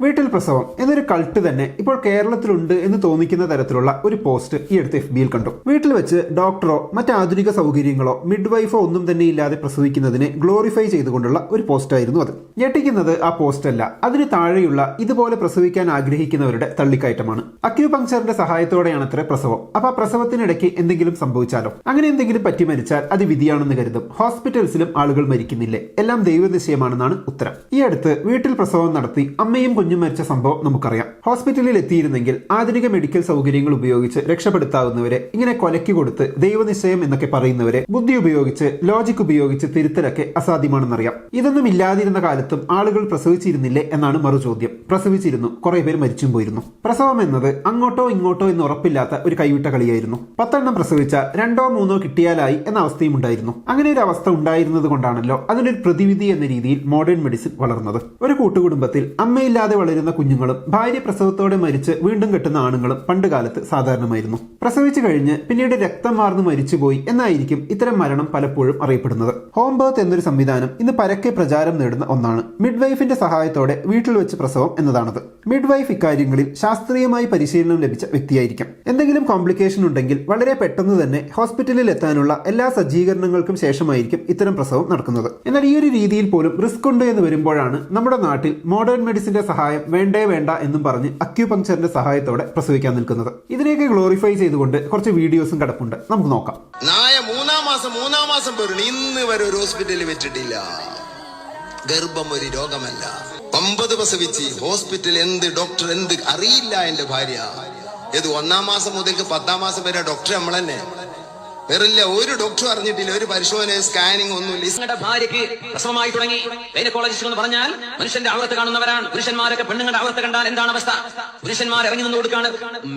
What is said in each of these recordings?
വീട്ടിൽ പ്രസവം എന്നൊരു കൾട്ട് തന്നെ ഇപ്പോൾ കേരളത്തിലുണ്ട് എന്ന് തോന്നിക്കുന്ന തരത്തിലുള്ള ഒരു പോസ്റ്റ് ഈ അടുത്ത് എഫ് ബിയിൽ കണ്ടു. വീട്ടിൽ വെച്ച് ഡോക്ടറോ മറ്റ് ആധുനിക സൗകര്യങ്ങളോ മിഡ് വൈഫോ ഒന്നും തന്നെ ഇല്ലാതെ പ്രസവിക്കുന്നതിനെ ഗ്ലോറിഫൈ ചെയ്തുകൊണ്ടുള്ള ഒരു പോസ്റ്റായിരുന്നു അത്. ഞെട്ടിക്കുന്നത് ആ പോസ്റ്റ് അല്ല അതിന് താഴെയുള്ള ഇതുപോലെ പ്രസവിക്കാൻ ആഗ്രഹിക്കുന്നവരുടെ തള്ളിക്കയറ്റമാണ്. അക്യൂപങ്ചറിന്റെ സഹായത്തോടെയാണ് അത്ര പ്രസവം. അപ്പൊ ആ പ്രസവത്തിനിടയ്ക്ക് എന്തെങ്കിലും സംഭവിച്ചാലോ? അങ്ങനെ എന്തെങ്കിലും പറ്റി മരിച്ചാൽ അത് വിധിയാണെന്ന് കരുതും. ഹോസ്പിറ്റൽസിലും ആളുകൾ മരിക്കുന്നില്ലേ? എല്ലാം ദൈവനിശ്ചയമാണെന്നാണ് ഉത്തരം. ഈ അടുത്ത് വീട്ടിൽ പ്രസവം നടത്തി അമ്മയും കുഞ്ഞും മരിച്ച സംഭവം നമുക്കറിയാം. ഹോസ്പിറ്റലിൽ എത്തിയിരുന്നെങ്കിൽ ആധുനിക മെഡിക്കൽ സൗകര്യങ്ങൾ ഉപയോഗിച്ച് രക്ഷപ്പെടുത്താവുന്നവരെ ഇങ്ങനെ കൊലയ്ക്ക് കൊടുത്ത് ദൈവനിശ്ചയം എന്നൊക്കെ പറയുന്നവരെ ബുദ്ധി ഉപയോഗിച്ച് ലോജിക് ഉപയോഗിച്ച് തിരുത്തലൊക്കെ അസാധ്യമാണെന്നറിയാം. ഇതൊന്നും ഇല്ലാതിരുന്ന കാലത്തും ആളുകൾ പ്രസവിച്ചിരുന്നില്ലേ എന്നാണ് മറു ചോദ്യം. പ്രസവിച്ചിരുന്നു. കുറെ പേർ മരിച്ചും പോയിരുന്നു. പ്രസവം എന്നത് അങ്ങോട്ടോ ഇങ്ങോട്ടോ എന്ന് ഉറപ്പില്ലാത്ത ഒരു കൈവിട്ട കളിയായിരുന്നു. പത്തെണ്ണം പ്രസവിച്ച രണ്ടോ മൂന്നോ കിട്ടിയാലായി എന്ന അവസ്ഥയും ഉണ്ടായിരുന്നു. അങ്ങനെ ഒരു അവസ്ഥ ഉണ്ടായിരുന്നത് കൊണ്ടാണല്ലോ അതിനൊരു പ്രതിവിധി എന്ന രീതിയിൽ മോഡേൺ മെഡിസിൻ വളർന്നത്. ഒരു കൂട്ടുകുടുംബത്തിൽ അമ്മയില്ലാതെ വളരുന്ന കുഞ്ഞുങ്ങളും ഭാര്യ പ്രസവത്തോടെ മരിച്ച് വീണ്ടും കെട്ടുന്ന ആണുങ്ങളും പണ്ട് കാലത്ത് സാധാരണമായിരുന്നു. പ്രസവിച്ചു കഴിഞ്ഞ് പിന്നീട് രക്തം മാർന്ന് മരിച്ചുപോയി എന്നായിരിക്കും ഇത്തരം മരണം പലപ്പോഴും അറിയപ്പെടുന്നത്. ഹോം ബർത്ത് എന്നൊരു സംവിധാനം ഇന്ന് പരക്കെ പ്രചാരം നേടുന്ന ഒന്നാണ്. മിഡ് വൈഫിന്റെ സഹായത്തോടെ വീട്ടിൽ വെച്ച് പ്രസവം എന്നതാണത്. മിഡ് വൈഫ് ഇക്കാര്യങ്ങളിൽ ശാസ്ത്രീയമായി പരിശീലനം ലഭിച്ച വ്യക്തിയായിരിക്കും. എന്തെങ്കിലും കോംപ്ലിക്കേഷൻ ഉണ്ടെങ്കിൽ വളരെ പെട്ടെന്ന് തന്നെ ഹോസ്പിറ്റലിൽ എത്താനുള്ള എല്ലാ സജ്ജീകരണങ്ങൾക്കും ശേഷമായിരിക്കും ഇത്തരം പ്രസവം നടക്കുന്നത്. എന്നാൽ ഈ ഒരു രീതിയിൽ പോലും റിസ്ക് ഉണ്ട് എന്ന് വരുമ്പോഴാണ് നമ്മുടെ നാട്ടിൽ മോഡേൺ മെഡിസിന്റെ സഹായം വേണ്ടേ വേണ്ട എന്നും പറഞ്ഞ് അക്യൂപങ്ചറിന്റെ സഹായത്തോടെ പ്രസവിക്കാൻ നിൽക്കുന്നത്. ഇതിനെയൊക്കെ ഗ്ലോറിഫൈ ചെയ്തുകൊണ്ട് കുറച്ച് വീഡിയോസും കിടപ്പുണ്ട്. നമുക്ക് നോക്കാം. നായ മൂന്നാം മാസം മൂന്നാം മാസം പേരുണ്ട് ഇന്ന് വരെ ഒരു ഹോസ്പിറ്റലിൽ വെച്ചിട്ടില്ല. ഗർഭം ഒരു രോഗമല്ല. ഒമ്പത് പ്രസവിച്ച് ഹോസ്പിറ്റൽ എന്ത് ഡോക്ടർ എന്ത് അറിയില്ല എന്റെ ഭാര്യ. ഇത് ഒന്നാം മാസം മുതൽക്ക് പത്താം മാസം വരെ ഡോക്ടർ നമ്മൾ തന്നെ വേറില്ല ഒരു ഡോക്ടർ അറിഞ്ഞിട്ടില്ല ഒരു പരിശോധന സ്കാനിങ് ഒന്നുമില്ല. നിങ്ങളുടെ ഭാര്യയ്ക്ക് പ്രസവമായി തുടങ്ങി. ഗൈനക്കോളജിസ്റ്റ് എന്ന് പറഞ്ഞാൽ മനുഷ്യന്റെ ആവൃത്ത് കാണുന്നവരാണ്. പുരുഷന്മാരൊക്കെ പെണ്ണുങ്ങളുടെ ആവൃത്ത് കണ്ടാൽ എന്താണ് അവസ്ഥ? പുരുഷന്മാർ ഇറങ്ങി നിന്ന് കൊടുക്കാണ്.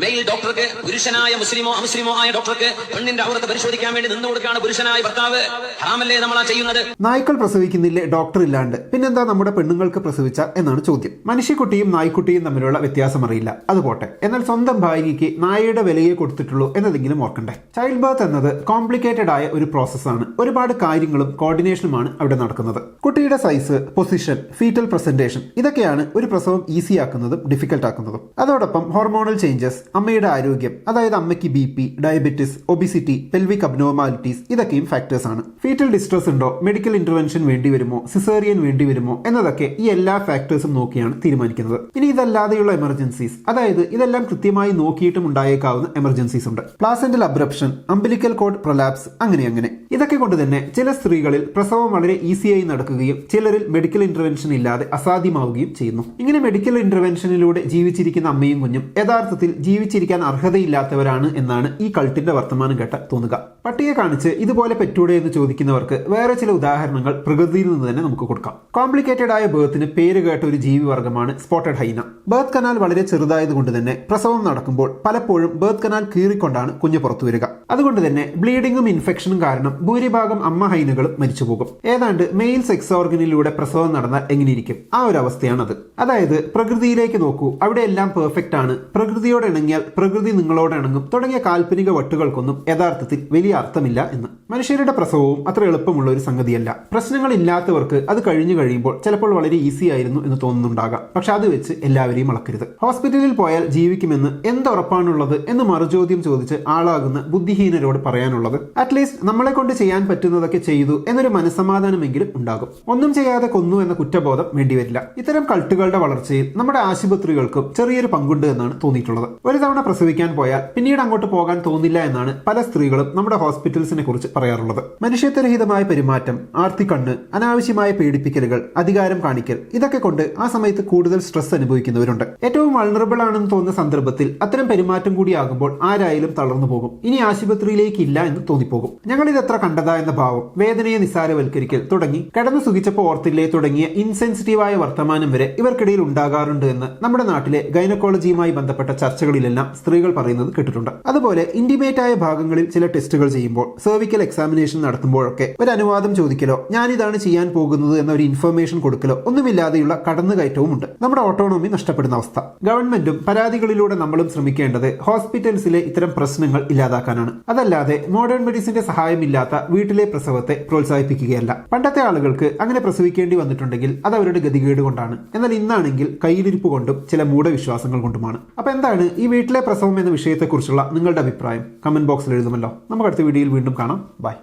മെയിൽ ഡോക്ടർക്ക് പുരുഷനായ മുസ്ലിമോ അമുസ്ലിമോ ആയ ഡോക്ടർക്ക് പെണ്ണിന്റെ ആവൃത്ത് പരിശോധിക്കാൻ വേണ്ടി നിന്ന് കൊടുക്കാണ് പുരുഷനായ ഭർത്താവ്. ഹാമല്ലേ നമ്മളാ ചെയ്യുന്നത്? നായ്ക്കൾ പ്രസവിക്കുന്നില്ലേ? ഡോക്ടർ ഇല്ലാണ്ട്. പിന്നെന്താ നമ്മുടെ പെണ്ണുങ്ങൾക്ക് പ്രസവിച്ച എന്നാണ് ചോദ്യം. മനുഷ്യക്കുട്ടിയും നായ്ക്കുട്ടിയും തമ്മിലുള്ള വ്യത്യാസം അറിയില്ല. അത് പോട്ടെ. എന്നാൽ സ്വന്തം ഭാര്യയ്ക്ക് നായയുടെ വിലയെ കൊടുത്തിട്ടുള്ളൂ എന്നതെങ്കിലും ഓർക്കണ്ടേ? ചൈൽഡ് ബാത്ത് എന്നത് കോംപ്ലിക്കേറ്റഡ് ആയ ഒരു പ്രോസസ്സാണ് ഒരുപാട് കാര്യങ്ങളും കോർഡിനേഷനുമാണ് അവിടെ നടക്കുന്നത്. കുട്ടിയുടെ സൈസ് പൊസിഷൻ ഫീറ്റൽ പ്രസന്റേഷൻ ഇതൊക്കെയാണ് ഒരു പ്രസവം ഈസി ആക്കുന്നതും ഡിഫിക്കൽട്ട് ആക്കുന്നതും. അതോടൊപ്പം ഹോർമോണൽ ചേഞ്ചസ് അമ്മയുടെ ആരോഗ്യം അതായത് അമ്മയ്ക്ക് B P diabetes obesity pelvic abnormalities ഇതൊക്കെയും ഫാക്ടേഴ്സ് ആണ്. ഫീറ്റൽ ഡിസ്ട്രസ് ഉണ്ടോ? മെഡിക്കൽ ഇന്റർവെൻഷൻ വേണ്ടി വരുമോ? സിസേറിയൻ വേണ്ടി വരുമോ? എന്നതൊക്കെ ഈ എല്ലാ ഫാക്ടേഴ്സും നോക്കിയാണ് തീരുമാനിക്കുന്നത്. ഇനി ഇതല്ലാതെയുള്ള എമർജൻസീസ് അതായത് ഇതെല്ലാം കൃത്യമായി നോക്കിയിട്ടും ഉണ്ടായേക്കാവുന്ന എമർജൻസീസ് ഉണ്ട്. Placental abruption umbilical cord prolapse അങ്ങനെ അങ്ങനെ. ഇതൊക്കെ കൊണ്ട് തന്നെ ചില സ്ത്രീകളിൽ പ്രസവം വളരെ ഈസിയായി നടക്കുകയും ചിലരിൽ മെഡിക്കൽ ഇന്റർവെൻഷൻ ഇല്ലാതെ അസാധ്യമാവുകയും ചെയ്യുന്നു. ഇങ്ങനെ മെഡിക്കൽ ഇന്റർവെൻഷനിലൂടെ ജീവിച്ചിരിക്കുന്ന അമ്മയും കുഞ്ഞും യഥാർത്ഥത്തിൽ ജീവിച്ചിരിക്കാൻ അർഹതയില്ലാത്തവരാണ് എന്നാണ് ഈ കൾട്ടിന്റെ വർത്തമാനം കേട്ട തോന്നുക. പട്ടിയെ കാണിച്ച് ഇതുപോലെ പെറ്റൂടെ എന്ന് ചോദിക്കുന്നവർക്ക് വേറെ ചില ഉദാഹരണങ്ങൾ പ്രകൃതിയിൽ നിന്ന് തന്നെ നമുക്ക് കൊടുക്കാം. കോംപ്ലിക്കേറ്റഡ് ആയ ബേർത്തിന് പേര് കേട്ട ഒരു ജീവിവർഗമാണ് സ്പോട്ടഡ് ഹൈന ബേർത്ത് കനാൽ വളരെ ചെറുതായതുകൊണ്ട് തന്നെ പ്രസവം നടക്കുമ്പോൾ പലപ്പോഴും ബേർത്ത് കനാൽ കീറിക്കൊണ്ടാണ് കുഞ്ഞ് പുറത്തു വരിക. അതുകൊണ്ട് തന്നെ ബ്ലീഡിങ്ങും ഇൻഫെക്ഷനും കാരണം ഭൂരിഭാഗം അമ്മ ഹൈനകളും മരിച്ചുപോകും. ഏതാണ്ട് മെയിൽ സെക്സ് ഓർഗനിലൂടെ പ്രസവം നടന്നാൽ എങ്ങനെയിരിക്കും? ആ ഒരു അവസ്ഥയാണത്. അതായത് പ്രകൃതിയിലേക്ക് നോക്കൂ. അവിടെ എല്ലാം പെർഫെക്റ്റ് ആണ്. പ്രകൃതിയോട് ഇണങ്ങിയാൽ പ്രകൃതി നിങ്ങളോട് ഇണങ്ങും. തുടങ്ങിയ കാൽപ്പനിക വട്ടുകൾക്കൊന്നും യഥാർത്ഥത്തിൽ വലിയ അർത്ഥമില്ല എന്ന്. മനുഷ്യരുടെ പ്രസവവും അത്ര എളുപ്പമുള്ള ഒരു സംഗതിയല്ല. പ്രശ്നങ്ങൾ ഇല്ലാത്തവർക്ക് അത് കഴിഞ്ഞു കഴിയുമ്പോൾ ചിലപ്പോൾ വളരെ ഈസി ആയിരുന്നു എന്ന് തോന്നുന്നുണ്ടാകാം. പക്ഷെ അത് വെച്ച് എല്ലാവരെയും അളക്കരുത്. ഹോസ്പിറ്റലിൽ പോയാൽ ജീവിക്കുമെന്ന് എന്തുറപ്പാണുള്ളത് എന്ന് മറുചോദ്യം ചോദിച്ച് ആളാകുന്ന ബുദ്ധിഹീനരോട് പറയാനുള്ളത് അറ്റ്ലീസ്റ്റ് നമ്മളെ കൊണ്ട് ചെയ്യാൻ പറ്റുന്നതൊക്കെ ചെയ്തു എന്നൊരു മനസ്സമാധാനമെങ്കിലും ഉണ്ടാകും. ഒന്നും ചെയ്യാതെ കൊന്നു എന്ന കുറ്റബോധം വേണ്ടിവരില്ല ഇത്തരം കൾട്ടുകളുടെ വളർച്ചയിൽ നമ്മുടെ ആശുപത്രികൾക്കും ചെറിയൊരു പങ്കുണ്ട് എന്നാണ് തോന്നിയിട്ടുള്ളത്. ഒരു തവണ പ്രസവിക്കാൻ പോയാൽ പിന്നീട് അങ്ങോട്ട് പോകാൻ തോന്നില്ല എന്നാണ് പല സ്ത്രീകളും നമ്മുടെ ഹോസ്പിറ്റൽസിനെ കുറിച്ച് പറയാറുള്ളത്. മനുഷ്യത്വരഹിതമായ പെരുമാറ്റം ആർത്തിക്കണ്ണ് അനാവശ്യമായ പീഡിപ്പിക്കലുകൾ അധികാരം കാണിക്കൽ ഇതൊക്കെ കൊണ്ട് ആ സമയത്ത് കൂടുതൽ സ്ട്രെസ് അനുഭവിക്കുന്നവരുണ്ട്. ഏറ്റവും വൾണറബിൾ ആണെന്ന് തോന്നുന്ന സന്ദർഭത്തിൽ അത്തരം പെരുമാറ്റം കൂടിയാകുമ്പോൾ ആരായാലും തളർന്നു പോകും. ഇനി ആശുപത്രിയിലേക്ക് എന്ന് തോന്നിപ്പോകും. ഞങ്ങൾ ഇത് എത്ര കണ്ടതാ എന്ന ഭാവം വേദനയെ നിസ്സാരവൽക്കരിക്കൽ തുടങ്ങി. കടന്നു സുഖിച്ചപ്പോൾ ഓർത്തില്ലേ തുടങ്ങിയ ഇൻസെൻസിറ്റീവായ വർത്തമാനം വരെ ഇവർക്കിടയിൽ ഉണ്ടാകാറുണ്ട് എന്ന് നമ്മുടെ നാട്ടിലെ ഗൈനക്കോളജിയുമായി ബന്ധപ്പെട്ട ചർച്ചകളിലെല്ലാം സ്ത്രീകൾ പറയുന്നത് കേട്ടിട്ടുണ്ട്. അതുപോലെ ഇന്റിമേറ്റ് ആയ ഭാഗങ്ങളിൽ ചില ടെസ്റ്റുകൾ ചെയ്യുമ്പോൾ സെർവിക്കൽ എക്സാമിനേഷൻ നടത്തുമ്പോഴൊക്കെ ഒരു അനുവാദം ചോദിക്കലോ ഞാനിതാണ് ചെയ്യാൻ പോകുന്നത് എന്ന ഒരു ഇൻഫർമേഷൻ കൊടുക്കലോ ഒന്നുമില്ലാതെയുള്ള കടന്നുകയറ്റവും ഉണ്ട് നമ്മുടെ ഓട്ടോണോമി നഷ്ടപ്പെടുന്ന അവസ്ഥ. ഗവൺമെന്റും പരാതികളിലൂടെ നമ്മളും ശ്രമിക്കേണ്ടത് ഹോസ്പിറ്റൽസിലെ ഇത്തരം പ്രശ്നങ്ങൾ ഇല്ലാതാക്കാനാണ്. അതല്ലാതെ മോഡേൺ മെഡിസിന്റെ സഹായമില്ലാത്ത വീട്ടിലെ പ്രസവത്തെ പ്രോത്സാഹിപ്പിക്കുകയല്ല. പണ്ടത്തെ ആളുകൾക്ക് അങ്ങനെ പ്രസവിക്കേണ്ടി വന്നിട്ടുണ്ടെങ്കിൽ അത് അവരുടെ ഗതികേട് കൊണ്ടാണ്. എന്നാൽ ഇന്നാണെങ്കിൽ കയ്യിലിരിപ്പ് കൊണ്ടും ചില മൂഢവിശ്വാസങ്ങൾ കൊണ്ടുമാണ്. അപ്പൊ എന്താണ് ഈ വീട്ടിലെ പ്രസവം എന്ന വിഷയത്തെക്കുറിച്ചുള്ള നിങ്ങളുടെ അഭിപ്രായം? കമന്റ് ബോക്സിൽ എഴുതുമല്ലോ. നമുക്ക് അടുത്ത വീഡിയോയിൽ വീണ്ടും കാണാം. ബൈ